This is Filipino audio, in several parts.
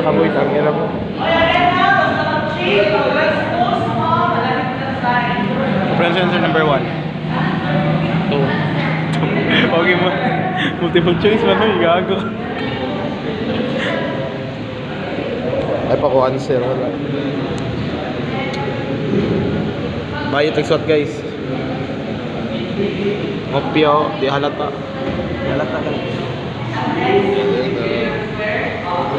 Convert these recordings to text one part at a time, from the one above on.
niya kamoy, tangin na mo. Friend sensor number one. Two. okay mo. Multiple choice man, no? Gago. Ay, pa ko answer. Wala. Bayot nagsuot guys. Kopya, di halata. Halata lang. Sa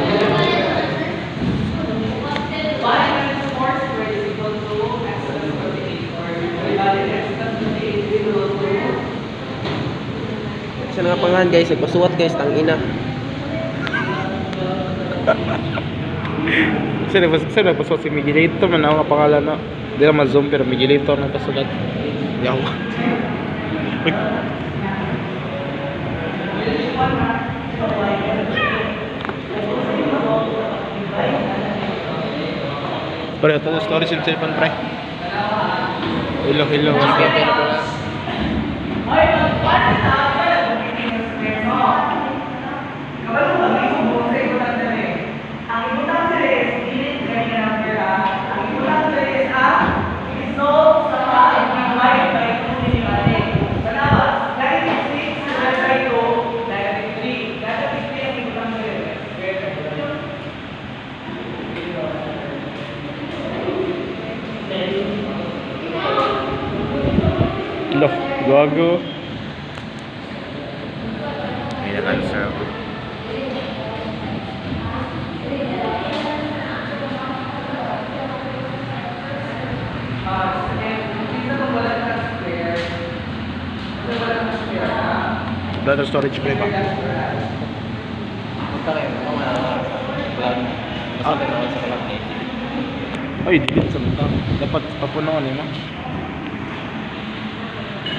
nga pangalan guys, nagpasuwat guys, tang ina. Sino ba sino nagpasuot si Miguelito man ako nga pangalan no. Di na ma-zoom pero Miguelito ang nagpasulat. Ako. Uy. Pre, ito storage yung cellphone, pre. Hello, hello. Hello, gago. May nag-answer ako. Data storage, pre, ba? Ah. Ay, delete sa mata. Dapat papunawan eh, no?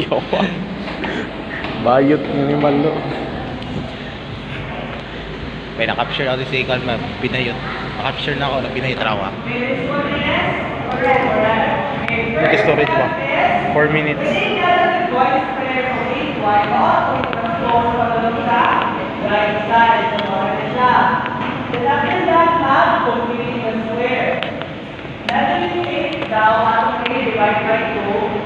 Yawa. Bayot ni Malo. May na-capture ako si Icon ma'am. Binayot. Na-capture na ako na binayot rawa. Ah. Nag-storage ah. ba? 4 minutes. Natalie is now 1 divided by 2